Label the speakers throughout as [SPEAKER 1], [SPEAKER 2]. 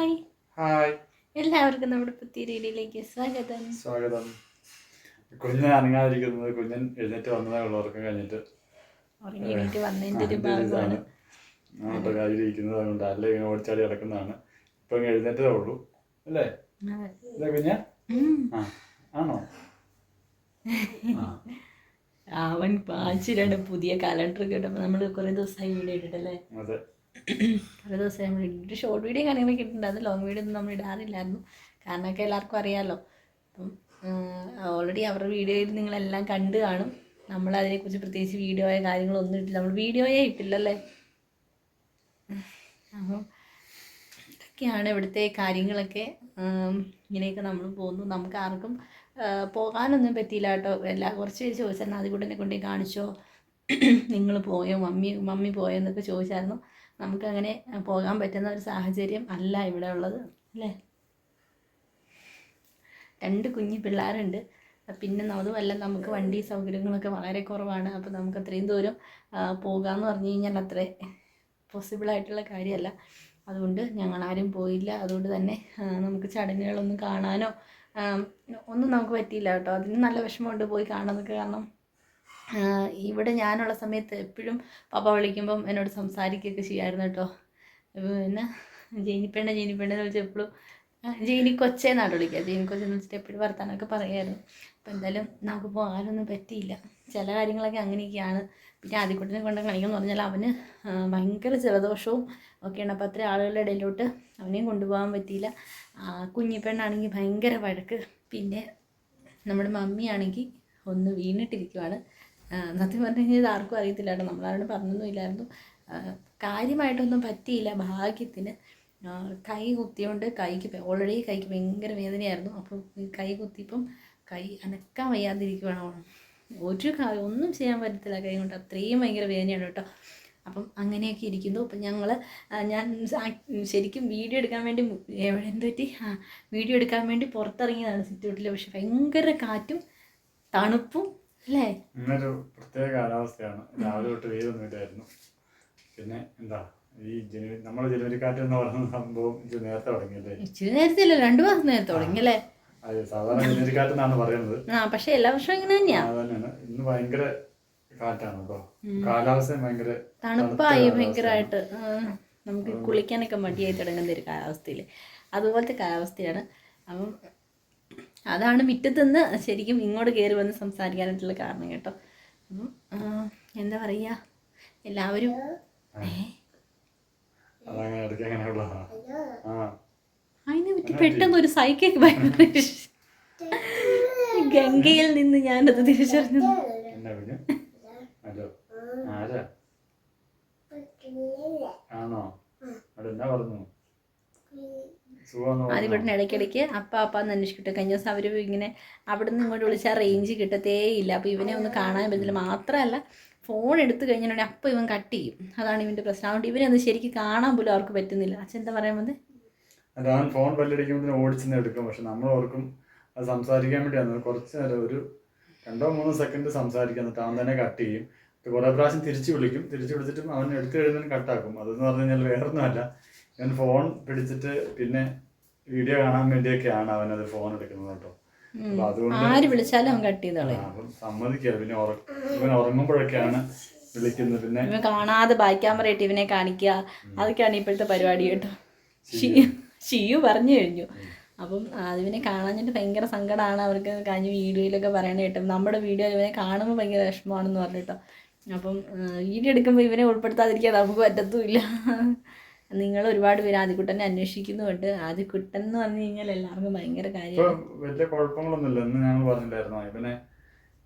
[SPEAKER 1] Hi
[SPEAKER 2] hi
[SPEAKER 1] എല്ലാവർക്കും നമ്മുടെ പുതിയ രീതിയിലേക്ക് സ്വാഗതം.
[SPEAKER 2] സ്വാഗതം. കുഞ്ഞൻ അനങ്ങാതിരിക്കുന്നത് കുഞ്ഞൻ എഴുന്നേറ്റ് വന്നതേ ഉള്ളവർക്കും കഴിഞ്ഞിട്ട്.
[SPEAKER 1] ഉറങ്ങി എണീറ്റ് വന്നതിന്റെ ഒരു ഭാഗമാണ്.
[SPEAKER 2] ഇരിക്കുന്നത് അതുകൊണ്ട് അല്ല ഇങ്ങനെ ഓടിച്ചാടി കിടക്കുന്നതാണ് ഇപ്പൊ എഴുന്നേറ്റേ ഉള്ളൂ അല്ലേ? കുഞ്ഞ? ആണോ.
[SPEAKER 1] അവൻ വായിച്ചിട്ടാണ് പുതിയ കലണ്ടർ കേട്ടപ്പോൾ നമ്മൾ കുറേ ദിവസമായി വീഡിയോ ഇട്ടിട്ടല്ലേ?
[SPEAKER 2] അതെ.
[SPEAKER 1] കുറേ ദിവസം നമ്മൾ ഇട്ടിട്ട് ഷോർട്ട് വീഡിയോ കാര്യങ്ങളൊക്കെ ഇട്ടിട്ടുണ്ട്. ലോങ് വീഡിയോ ഒന്നും നമ്മൾ ഇടാറില്ലായിരുന്നു. കാരണമൊക്കെ എല്ലാവർക്കും അറിയാമല്ലോ അപ്പം ഓൾറെഡി അവരുടെ വീഡിയോയിൽ നിങ്ങളെല്ലാം കണ്ടു കാണും. നമ്മൾ അതിനെക്കുറിച്ച് പ്രത്യേകിച്ച് വീഡിയോയോ ഒന്നും ഇട്ടില്ല. നമ്മൾ വീഡിയോയേ ഇട്ടില്ലല്ലേ? അപ്പം ഇതൊക്കെയാണ് ഇവിടുത്തെ കാര്യങ്ങളൊക്കെ. ഇങ്ങനെയൊക്കെ നമ്മൾ പോകുന്നു. നമുക്ക് ആർക്കും പോകാനൊന്നും പറ്റിയില്ല കേട്ടോ. എല്ലാ കുറച്ച് പേര് ചോദിച്ചാൽ ചോദിച്ചായിരുന്നു തന്നെ കൊണ്ടേ കാണിച്ചോ? നിങ്ങൾ പോയോ മമ്മി മമ്മി പോയോ എന്നൊക്കെ ചോദിച്ചായിരുന്നു. നമുക്കങ്ങനെ പോകാൻ പറ്റുന്ന ഒരു സാഹചര്യം അല്ല ഇവിടെ ഉള്ളത് അല്ലേ? രണ്ട് കുഞ്ഞു പിള്ളേരുണ്ട്. പിന്നെ അതുമല്ല നമുക്ക് വണ്ടി സൗകര്യങ്ങളൊക്കെ വളരെ കുറവാണ്. അപ്പോൾ നമുക്ക് അത്രയും ദൂരം പോകാമെന്ന് പറഞ്ഞു കഴിഞ്ഞാൽ അത്ര പോസിബിളായിട്ടുള്ള കാര്യമല്ല. അതുകൊണ്ട് ഞങ്ങളാരും പോയില്ല. അതുകൊണ്ട് തന്നെ നമുക്ക് ചടങ്ങുകളൊന്നും കാണാനോ ഒന്നും നമുക്ക് പറ്റിയില്ല കേട്ടോ. അതിന് നല്ല വിഷമമുണ്ട് പോയി കാണാനൊക്കെ കാരണം ഇവിടെ ഞാനുള്ള സമയത്ത് എപ്പോഴും പാപ്പ വിളിക്കുമ്പം എന്നോട് സംസാരിക്കുകയൊക്കെ ചെയ്യായിരുന്നു കേട്ടോ. പിന്നെ ജെയിനിപ്പെണ്ണ ജീനിപ്പെണ്ണ എന്ന് വിളിച്ചാൽ എപ്പോഴും ജയിനി കൊച്ചേന്നാണ് വിളിക്കുക. ജയിനി കൊച്ചെന്ന് വെച്ചിട്ട് എപ്പോഴും വർത്താനമൊക്കെ പറയുമായിരുന്നു അപ്പോൾ എന്തായാലും നമുക്ക് പോകാനൊന്നും പറ്റിയില്ല. ചില കാര്യങ്ങളൊക്കെ അങ്ങനെയൊക്കെയാണ്. പിന്നെ ആദ്യക്കുട്ടിനെ കൊണ്ട് കാണിക്കുമെന്ന് പറഞ്ഞാൽ അവന് ഭയങ്കര ജലദോഷവും ഒക്കെയാണ്. അപ്പോൾ അത്രയും ആളുകളുടെ ഇടയിലോട്ട് അവനെയും കൊണ്ടുപോകാൻ പറ്റിയില്ല. കുഞ്ഞിപ്പെണ്ണാണെങ്കിൽ ഭയങ്കര വഴക്ക്. പിന്നെ നമ്മുടെ മമ്മിയാണെങ്കിൽ ഒന്ന് വീണിട്ടിരിക്കുവാണ്. സത്യം പറഞ്ഞു കഴിഞ്ഞാൽ ഇത് ആർക്കും അറിയത്തില്ല കേട്ടോ. നമ്മളാരോട് പറഞ്ഞൊന്നും ഇല്ലായിരുന്നു. കാര്യമായിട്ടൊന്നും പറ്റിയില്ല. ഭാഗ്യത്തിന് കൈ കുത്തിയോണ്ട് കൈക്ക് ഓൾറെഡി കൈക്ക് ഭയങ്കര വേദനയായിരുന്നു. അപ്പോൾ കൈ കുത്തിയപ്പം കൈ അനക്കാൻ വയ്യാതിരിക്കുകയാണ് ഒരു കാര്യം ഒന്നും ചെയ്യാൻ പറ്റത്തില്ല കൈ കൊണ്ട്. അത്രയും ഭയങ്കര വേദനയാണ് കേട്ടോ. അപ്പം അങ്ങനെയൊക്കെ ഇരിക്കുന്നു. അപ്പം ഞങ്ങൾ ഞാൻ ശരിക്കും വീഡിയോ എടുക്കാൻ വേണ്ടി എവിടെ എന്ത് പറ്റി? വീഡിയോ എടുക്കാൻ വേണ്ടി പുറത്തിറങ്ങിയതാണ് സിറ്റൗട്ടിൽ പക്ഷെ ഭയങ്കര കാറ്റും തണുപ്പും
[SPEAKER 2] ഇന്നൊരു പ്രത്യേക കാലാവസ്ഥയാണ്. രാവിലെ തൊട്ട് വെയിലൊന്നും ഇല്ലായിരുന്നു. പിന്നെ എന്താ ഈ ജനുവരി നമ്മുടെ ജനുവരി കാറ്റ് എന്ന് പറയുന്ന സംഭവം ഇത് നേരത്തെ തുടങ്ങിയല്ലേ?
[SPEAKER 1] ഇച്ചിരി നേരത്തെ അല്ല രണ്ടു മാസം നേരത്തെ തുടങ്ങിയല്ലേ?
[SPEAKER 2] അതെ സാധാരണ ജനുവരി കാറ്റ് എന്നാണ് പറയുന്നത്.
[SPEAKER 1] ആ പക്ഷെ എല്ലാ വർഷവും ഇങ്ങനെ തന്നെയാ.
[SPEAKER 2] തന്നെയാണ് ഇന്ന് ഭയങ്കര കാറ്റാണ് കേട്ടോ കാലാവസ്ഥ ഭയങ്കര
[SPEAKER 1] തണുപ്പായി ഭയങ്കരമായിട്ട് നമുക്ക് കുളിക്കാനൊക്കെ മടിയായി തുടങ്ങുന്ന ഒരു കാലാവസ്ഥയിൽ അതുപോലത്തെ കാലാവസ്ഥയാണ്. അപ്പം അതാണ് മുറ്റത്തുനിന്ന് ശരിക്കും ഇങ്ങോട്ട് കയറി വന്ന് സംസാരിക്കാനായിട്ടുള്ള കാരണം കേട്ടോ. അപ്പം എന്താ പറയുക എല്ലാവരും അതിനെ പറ്റി പെട്ടെന്ന് ഒരു സൈക്കിക് ഭയങ്കര ഗംഗയിൽ നിന്ന് ഞാനത് തിരിച്ചറിഞ്ഞു.
[SPEAKER 2] ആണോ? അവിടെ എന്നാ പറഞ്ഞു പറഞ്ഞു
[SPEAKER 1] ഇടയ്ക്കിടയ്ക്ക് അപ്പ അപ്പ എന്ന് അന്വേഷിക്കട്ടെ. കഴിഞ്ഞ ദിവസം അവർ ഇങ്ങനെ അവിടെ നിന്ന് ഇങ്ങോട്ട് വിളിച്ചാൽ റേഞ്ച് കിട്ടത്തേയില്ല. ഇല്ല അപ്പോൾ ഇവനെ ഒന്ന് കാണാൻ പറ്റില്ല. മാത്രമല്ല ഫോൺ എടുത്തു കഴിഞ്ഞിട്ടുണ്ടെങ്കിൽ അപ്പം ഇവൻ കട്ട് ചെയ്യും. അതാണ് ഇവന്റെ പ്രശ്നം. അതുകൊണ്ട് ഇവനെ ഒന്ന് ശരിക്കും കാണാൻ പോലും അവർക്ക് പറ്റുന്നില്ല. അച്ഛൻ എന്താ പറയാൻ വന്നത്
[SPEAKER 2] ഞാൻ ഫോൺ ബല്ലടിക്കുമ്പോൾ ഓടിച്ചെന്ന് എടുക്കും. പക്ഷെ നമ്മൾ ഓർക്കും അത് സംസാരിക്കാൻ വേണ്ടിയാണ് കുറച്ച് നേരം ഒരു രണ്ടോ മൂന്നോ സെക്കൻഡ് സംസാരിക്കാൻ എന്നിട്ട് അവൻ തന്നെ കട്ട് ചെയ്യും. കുറേ പ്രാവശ്യം തിരിച്ചു വിളിക്കും. തിരിച്ചു വിളിച്ചിട്ടും അവൻ എടുത്തു കഴിഞ്ഞാൽ കട്ടാക്കും അതെന്ന് പറഞ്ഞു കഴിഞ്ഞാൽ വേറൊന്നുമല്ല. ഞാൻ ഫോൺ പിടിച്ചിട്ട് പിന്നെ വീഡിയോ കാണാൻ വേണ്ടിയൊക്കെയാണ് അവനത് ഫോൺ എടുക്കുന്നത് കേട്ടോ. അപ്പൊ
[SPEAKER 1] ആര് വിളിച്ചാലും അവൻ കട്ട് ചെയ്ത്
[SPEAKER 2] ആ,
[SPEAKER 1] കളയും
[SPEAKER 2] അപ്പം സമ്മതിക്കുക പിന്നെ ഉറ- ഇവൻ ഉറങ്ങുമ്പോഴൊക്കെയാണ് വിളിക്കുന്നത്. പിന്നെ
[SPEAKER 1] ഇവൻ കാണാതെ ബാക്ക് ക്യാമറ ഇട്ട് ഇവനെ കാണിക്കുക. അതൊക്കെയാണ് ഇപ്പോഴത്തെ പരിപാടി കേട്ടോ. ഷിയു പറഞ്ഞു കഴിഞ്ഞു. അപ്പം അതിവനെ കാണാഞ്ഞിട്ട് ഭയങ്കര സങ്കടമാണ് അവർക്ക് കഴിഞ്ഞ വീഡിയോയിലൊക്കെ പറയണ കേട്ടോ. നമ്മുടെ വീഡിയോ ഇവനെ കാണുമ്പോൾ ഭയങ്കര വിഷമമാണെന്ന് പറഞ്ഞിട്ടോ അപ്പം വീഡിയോ എടുക്കുമ്പോൾ ഇവനെ ഉൾപ്പെടുത്താതിരിക്കാൻ നമുക്ക് പറ്റത്തുമില്ല. നിങ്ങൾ ഒരുപാട് പേര് ആദ്യക്കുട്ടനെ അന്വേഷിക്കുന്നുണ്ട് ആദ്യക്കുട്ടൻ എന്ന് പറഞ്ഞു കഴിഞ്ഞാൽ എല്ലാവർക്കും ഭയങ്കര കാര്യമാണ്.
[SPEAKER 2] വലിയ കുഴപ്പങ്ങളൊന്നുമില്ല. എന്ന് ഞങ്ങൾ പറഞ്ഞില്ലായിരുന്നോ ഇവനെ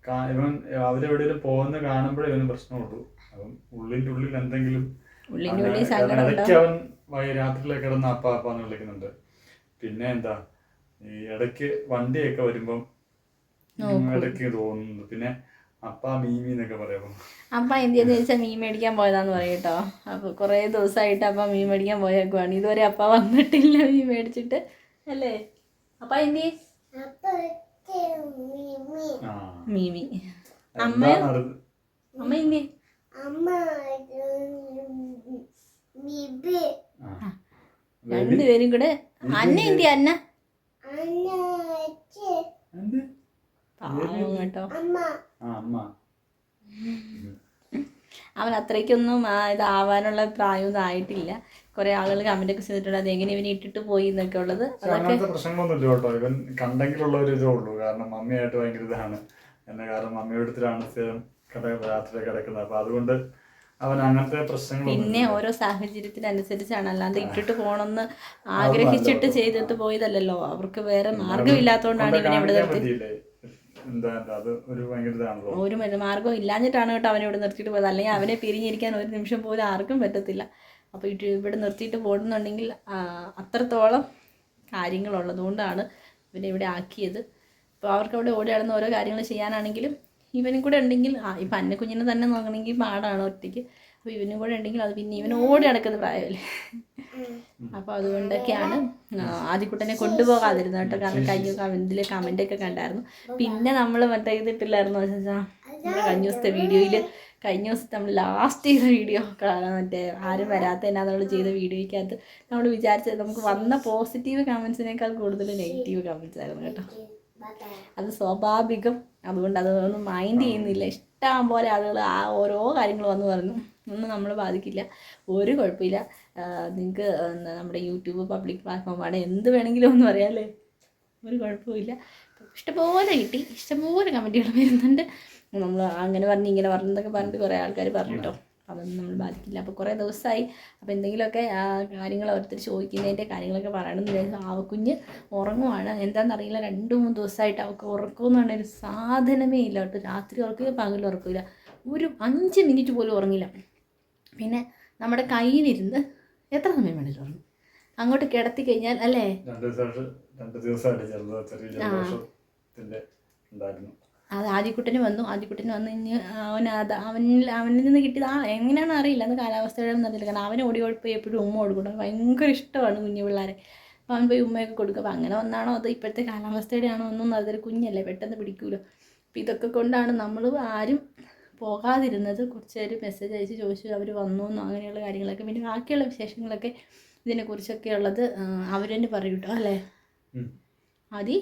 [SPEAKER 2] കാ- ഇവൻ അവരെവിടെയെങ്കിലും പോകുന്ന കാണുമ്പോഴേ ഇവന് പ്രശ്നമുള്ളൂ. അപ്പം ഉള്ളിന്റെ ഉള്ളിൽ എന്തെങ്കിലും
[SPEAKER 1] ഉള്ളിന്റെ ഉള്ളിൽ
[SPEAKER 2] ഇടയ്ക്ക് അവൻ രാത്രിയിലൊക്കെ കിടന്ന് അപ്പ വിളിക്കുന്നുണ്ട്. പിന്നെ എന്താ ഈ ഇടയ്ക്ക് വണ്ടിയൊക്കെ വരുമ്പം ഇടയ്ക്ക് തോന്നുന്നു പിന്നെ അപ്പ മീമി എന്നൊക്കെ
[SPEAKER 1] അപ്പ എന്തെന്ന് ചോദിച്ചാൽ മീൻ മേടിക്കാൻ പോയതാന്ന് പറയട്ടോ അപ്പൊ കുറെ ദിവസമായിട്ട് അപ്പ മീൻ മേടിക്കാൻ പോയേക്കുവാണ്. ഇതുവരെ അപ്പ വന്നിട്ടില്ല മീൻ മേടിച്ചിട്ട്. അല്ലേ? അപ്പ എന്തി? മീമി.
[SPEAKER 2] അമ്മ?
[SPEAKER 1] അമ്മ എന്തി. രണ്ടുപേരും കൂടെ. അന്ന എന്തി അന്ന?
[SPEAKER 2] എന്ത്?
[SPEAKER 1] പാവം കേട്ടോ.
[SPEAKER 2] ആ അമ്മ.
[SPEAKER 1] അവൻ അത്രയ്ക്കൊന്നും ഇതാവാനുള്ള പ്രായമൊന്നും ആയിട്ടില്ല. കുറെ ആളുകൾ കമന്റ് ഒക്കെ ചെയ്തിട്ടുണ്ട്. അതെങ്ങനെ എങ്ങനെ ഇവനെ ഇട്ടിട്ട് പോയി എന്നൊക്കെ ഉള്ളത്.
[SPEAKER 2] അങ്ങനത്തെ പ്രശ്നങ്ങളൊന്നും ഇല്ല കേട്ടോ. ഇവൻ കണ്ടെങ്കിലുള്ള ഒരു ഇതേ ഉള്ളൂ. കാരണം മമ്മിയായിട്ട് ഭയങ്കര ഇതാണ്. എന്നെ കാരണം മമ്മിയുടെ അടുത്തിലാണ് സ്ഥിരം കിട രാത്രി കിടക്കുന്നത്. അപ്പൊ അതുകൊണ്ട് അവൻ അങ്ങനത്തെ പ്രശ്നങ്ങളൊന്നും
[SPEAKER 1] പിന്നെ ഓരോ സാഹചര്യത്തിനനുസരിച്ചാണ്. അല്ലാണ്ട് ഇട്ടിട്ട് പോകണമെന്ന് ആഗ്രഹിച്ചിട്ട് ചെയ്തിട്ട് പോയതല്ലല്ലോ. അവർക്ക് വേറെ മാർഗമില്ലാത്തതുകൊണ്ടാണ് ഇവനെ ഇവിടെ നിർത്തി
[SPEAKER 2] ഒരു ഭയങ്കര
[SPEAKER 1] ഇല്ലാഞ്ഞിട്ടാണ് കേട്ടോ അവനെ ഇവിടെ നിർത്തിയിട്ട് പോയത്. അല്ലെങ്കിൽ അവനെ പിരിഞ്ഞിരിക്കാൻ ഒരു നിമിഷം പോലും ആർക്കും പറ്റത്തില്ല. അപ്പോൾ ഇവിടെ നിർത്തിയിട്ട് പോകുന്നുണ്ടെങ്കിൽ അത്രത്തോളം കാര്യങ്ങളുള്ളതുകൊണ്ടാണ് ഇവനെ ഇവിടെ ആക്കിയത്. അപ്പോൾ അവർക്ക് അവിടെ ഓടി നടന്ന് ഓരോ കാര്യങ്ങൾ ചെയ്യാനാണെങ്കിലും ഇവനും കൂടെ ഉണ്ടെങ്കിൽ ഇപ്പം അന്ന കുഞ്ഞിനെ തന്നെ നോക്കണമെങ്കിൽ പാടാണ് ഒറ്റയ്ക്ക്. അപ്പോൾ ഇവനും കൂടെ ഉണ്ടെങ്കിൽ അത് പിന്നെ ഇവൻ ഓടി നടക്കുന്ന പ്രായമല്ലേ? അപ്പോൾ അതുകൊണ്ടൊക്കെയാണ് ആദ്യക്കുട്ടനെ കൊണ്ടുപോകാതിരുന്നത് കേട്ടോ. കാരണം കഴിഞ്ഞ കമന്റ് ഒക്കെ കണ്ടായിരുന്നു. പിന്നെ നമ്മൾ മറ്റേ ഇതിട്ടില്ലായിരുന്നു നമ്മുടെ കഴിഞ്ഞ ദിവസത്തെ വീഡിയോയിൽ കഴിഞ്ഞ ദിവസത്തെ നമ്മൾ ലാസ്റ്റ് ചെയ്ത വീഡിയോ മറ്റേ ആരും വരാത്തതിനാ നമ്മൾ ചെയ്ത വീഡിയോയ്ക്കകത്ത് നമ്മൾ വിചാരിച്ചത് നമുക്ക് വന്ന പോസിറ്റീവ് കമന്റ്സിനേക്കാൾ കൂടുതൽ നെഗറ്റീവ് കമന്റ്സ് ആയിരുന്നു കേട്ടോ. അത് സ്വാഭാവികം. അതുകൊണ്ട് അതൊന്നും മൈൻഡ് ചെയ്യുന്നില്ല. ഇഷ്ടം പോലെ ആളുകൾ ആ ഓരോ കാര്യങ്ങൾ വന്ന് പറഞ്ഞു. ഒന്നും നമ്മൾ ബാധിക്കില്ല. ഒരു കുഴപ്പമില്ല. നിങ്ങൾക്ക് നമ്മുടെ യൂട്യൂബ് പബ്ലിക് പ്ലാറ്റ്ഫോമാണ് എന്ത് വേണമെങ്കിലും ഒന്ന് പറയാമല്ലേ ഒരു കുഴപ്പമില്ല. ഇഷ്ടംപോലെ കിട്ടി. ഇഷ്ടംപോലെ കമന്റുകൾ വരുന്നുണ്ട്. നമ്മൾ അങ്ങനെ പറഞ്ഞ് ഇങ്ങനെ പറഞ്ഞതൊക്കെ പറഞ്ഞിട്ട് കുറേ ആൾക്കാർ പറഞ്ഞിട്ടോ? അതൊന്നും നമ്മൾ ബാധിക്കില്ല. അപ്പോൾ കുറേ ദിവസമായി അപ്പോൾ എന്തെങ്കിലുമൊക്കെ കാര്യങ്ങൾ ഓരോരുത്തർ ചോദിക്കുന്നതിന്റെ കാര്യങ്ങളൊക്കെ പറയണമെന്ന് ആവക്കുഞ്ഞ് ഉറങ്ങുവാണ്. എന്താണെന്നറിയില്ല രണ്ട് മൂന്ന് ദിവസമായിട്ട് അവൾക്ക് ഉറക്കമെന്ന് പറഞ്ഞൊരു സാധനമേ ഇല്ല. കേട്ടോ രാത്രി ഉറക്കില്ല പകൽ ഉറക്കില്ല. ഒരു അഞ്ച് മിനിറ്റ് പോലും ഉറങ്ങില്ല. പിന്നെ നമ്മുടെ കയ്യിലിരുന്ന് എത്ര സമയം വേണമെങ്കിലും അങ്ങോട്ട് കിടത്തി കഴിഞ്ഞാൽ അല്ലേ? അത് ആദ്യക്കുട്ടന് വന്നു. ആദ്യക്കുട്ടന് വന്നു കഴിഞ്ഞ് അവൻ അത് അവനിൽ അവനിൽ നിന്ന് കിട്ടിയത് ആ എങ്ങനെയാണെന്ന് അറിയില്ല. അത് കാലാവസ്ഥയുടെ അറിയില്ല. കാരണം അവൻ ഓടി ഓടി പോയി എപ്പോഴും ഉമ്മ കൊടുക്കണം ഭയങ്കര ഇഷ്ടമാണ് കുഞ്ഞു പിള്ളേരെ. അപ്പോൾ അവൻ പോയി ഉമ്മയൊക്കെ കൊടുക്കും. അപ്പോൾ അങ്ങനെ വന്നാണോ അത്? ഇപ്പോഴത്തെ കാലാവസ്ഥയുടെ ആണോ ഒന്നും അതൊരു കുഞ്ഞല്ലേ? പെട്ടെന്ന് പിടിക്കൂലോ? അപ്പോൾ ഇതൊക്കെ കൊണ്ടാണ് നമ്മൾ ആരും പോകാതിരുന്നത് കുറച്ച് പേര് മെസ്സേജ് അയച്ച് ചോദിച്ചു അവർ വന്നു എന്നോ അങ്ങനെയുള്ള കാര്യങ്ങളൊക്കെ. പിന്നെ ബാക്കിയുള്ള വിശേഷങ്ങളൊക്കെ ഇതിനെക്കുറിച്ചൊക്കെ ഉള്ളത് അവർ തന്നെ പറയും കേട്ടോ അല്ലേ. ആദി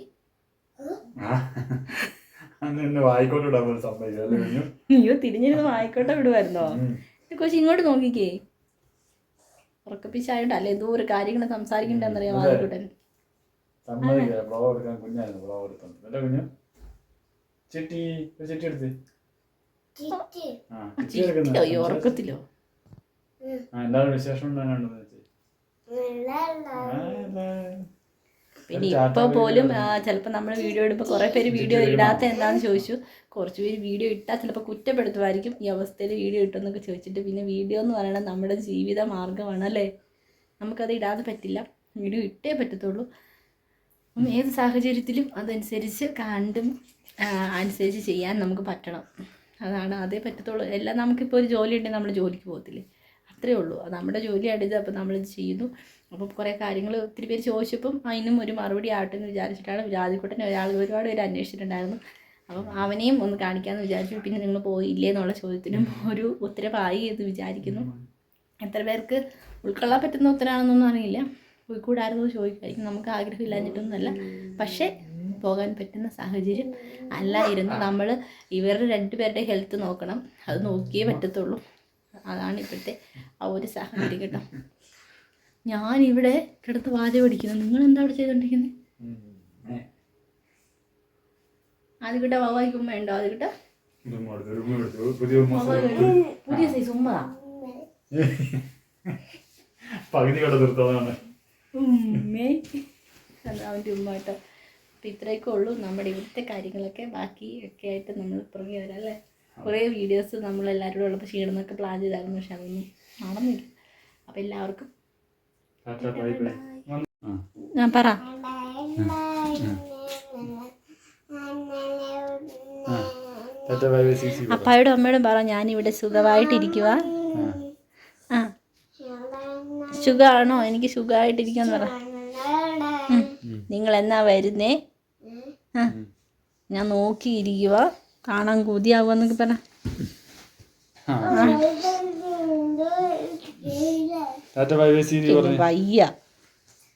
[SPEAKER 1] അയ്യോ തിരിഞ്ഞിരുന്ന് വായിക്കോട്ടെ വിടുമായിരുന്നോ. കൊച്ചി ഇങ്ങോട്ട് നോക്കിക്കേ. ഉറക്കപ്പിച്ചായോണ്ട് അല്ലേ എന്തോ ഒരു കാര്യങ്ങൾ സംസാരിക്കണ്ടെന്നറിയാം വായിക്കോട്ടെ
[SPEAKER 2] സമ്മതിക്കില്ല ബ്ലോ എടുക്കാൻ കുഞ്ഞായിരുന്നു ബ്ലോ എടുത്തത് അല്ലേ കുഞ്ഞു? ചിട്ടി ഒരു ചിട്ടി എടുത്ത്.
[SPEAKER 1] ഉറക്കത്തിലോ?
[SPEAKER 2] ആ എന്താണ് വിശേഷം
[SPEAKER 1] പിന്നെ ഇപ്പൊ പോലും ചിലപ്പോ നമ്മൾ വീഡിയോ ഇടുമ്പോ കുറേ പേര് വീഡിയോ ഇടാത്ത എന്താന്ന് ചോദിച്ചു. കുറച്ച് പേര് വീഡിയോ ഇട്ടാൽ ചിലപ്പോൾ കുറ്റപ്പെടുത്തുമായിരിക്കും. ഈ അവസ്ഥയിൽ വീഡിയോ ഇട്ടെന്നൊക്കെ ചോദിച്ചിട്ട് പിന്നെ വീഡിയോ എന്ന് പറയുന്നത് നമ്മുടെ ജീവിത മാർഗമാണ് അല്ലേ? നമുക്കത് ഇടാതെ പറ്റില്ല. വീഡിയോ ഇട്ടേ പറ്റത്തുള്ളൂ. അപ്പം ഏത് സാഹചര്യത്തിലും അതനുസരിച്ച് കണ്ടും അനുസരിച്ച് ചെയ്യാൻ നമുക്ക് പറ്റണം. അതാണ് അതേ പറ്റത്തുള്ളൂ. എല്ലാം നമുക്കിപ്പോൾ ഒരു ജോലി ഉണ്ടെങ്കിൽ നമ്മൾ ജോലിക്ക് പോകത്തില്ലേ? അത്രേ ഉള്ളൂ. നമ്മുടെ ജോലിയാണ് ഇത് അപ്പോൾ നമ്മളിത് ചെയ്യുന്നു. അപ്പോൾ കുറേ കാര്യങ്ങൾ ഒത്തിരി പേര് ചോദിച്ചപ്പം അതിനും ഒരു മറുപടി ആവട്ടെ എന്ന് വിചാരിച്ചിട്ടാണ് വിരാജിക്കുട്ടനെ ഒരാൾ ഒരുപാട് പേര് അന്വേഷിച്ചിട്ടുണ്ടായിരുന്നു. അപ്പം അവനെയും ഒന്ന് കാണിക്കാമെന്ന് വിചാരിച്ചു. പിന്നെ നിങ്ങൾ പോയില്ലേ എന്നുള്ള ചോദ്യത്തിനും ഒരു ഉത്തരവായി എന്ന് വിചാരിക്കുന്നു. എത്ര പേർക്ക് ഉൾക്കൊള്ളാൻ പറ്റുന്ന ഉത്തരമാണെന്നൊന്നും അറിയില്ല. പോയിക്കൂടായിരുന്നു ചോദിക്കുമായിരിക്കും നമുക്ക് ആഗ്രഹമില്ലാഞ്ഞിട്ടൊന്നുമല്ല. പക്ഷേ പോകാൻ പറ്റുന്ന സാഹചര്യം അല്ലായിരുന്നു നമ്മൾ ഇവരുടെ രണ്ടുപേരുടെ ഹെൽത്ത് നോക്കണം. അത് നോക്കിയേ പറ്റത്തുള്ളൂ. അതാണ് ഇപ്പോഴത്തെ ആ ഒരു സാഹചര്യം കേട്ടോ. ഞാനിവിടെ കിടന്ന് വാച പഠിക്കുന്നു. നിങ്ങൾ എന്താ അവിടെ ചെയ്തോണ്ടിരിക്കുന്നത് അത് കിട്ടാ വവായിക്ക് ഉമ്മ ഉണ്ടോ? അത് കിട്ടാ
[SPEAKER 2] പുതിയ
[SPEAKER 1] സൈസ് ഉമ്മതാ.
[SPEAKER 2] പകുതി കട
[SPEAKER 1] ഉമ്മേ. അവന്റെ അവന്റെ ഉമ്മ കേട്ടോ. അപ്പം ഇത്രയൊക്കെ ഉള്ളൂ നമ്മുടെ ഇവിടുത്തെ കാര്യങ്ങളൊക്കെ. ബാക്കി ഒക്കെ ആയിട്ട് നമ്മൾ പുറകെ വരാം അല്ലേ? കുറേ വീഡിയോസ് നമ്മൾ എല്ലാവരും കൂടെ ഉള്ളപ്പോൾ ചെയ്യണമെന്നൊക്കെ പ്ലാൻ ചെയ്തായിരുന്നു പക്ഷെ അതൊന്നും നടന്നില്ല അപ്പം എല്ലാവർക്കും ഞാൻ പറ. അപ്പായോടും അമ്മയോടും പറ ഞാനിവിടെ സുഖമായിട്ടിരിക്കുക ആ. സുഖമാണോ എനിക്ക് സുഖമായിട്ടിരിക്കാന്ന് പറ. നിങ്ങൾ എന്നാ വരുന്നേ? ഞാൻ നോക്കിയിരിക്കുക കാണാൻ കൊതിയാവുമെന്നൊക്കെ പറ.
[SPEAKER 2] ടാറ്റാ ബൈ ബൈ പറഞ്ഞു.
[SPEAKER 1] വയ്യ.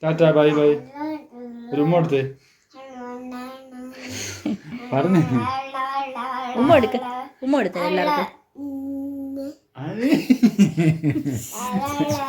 [SPEAKER 3] Tata bye bye. ഒരു ഉമ്മ പറഞ്ഞു.
[SPEAKER 2] ഉമ്മ എടുക്ക ഉമ്മ എടുത്തേ എല്ലാവർക്കും.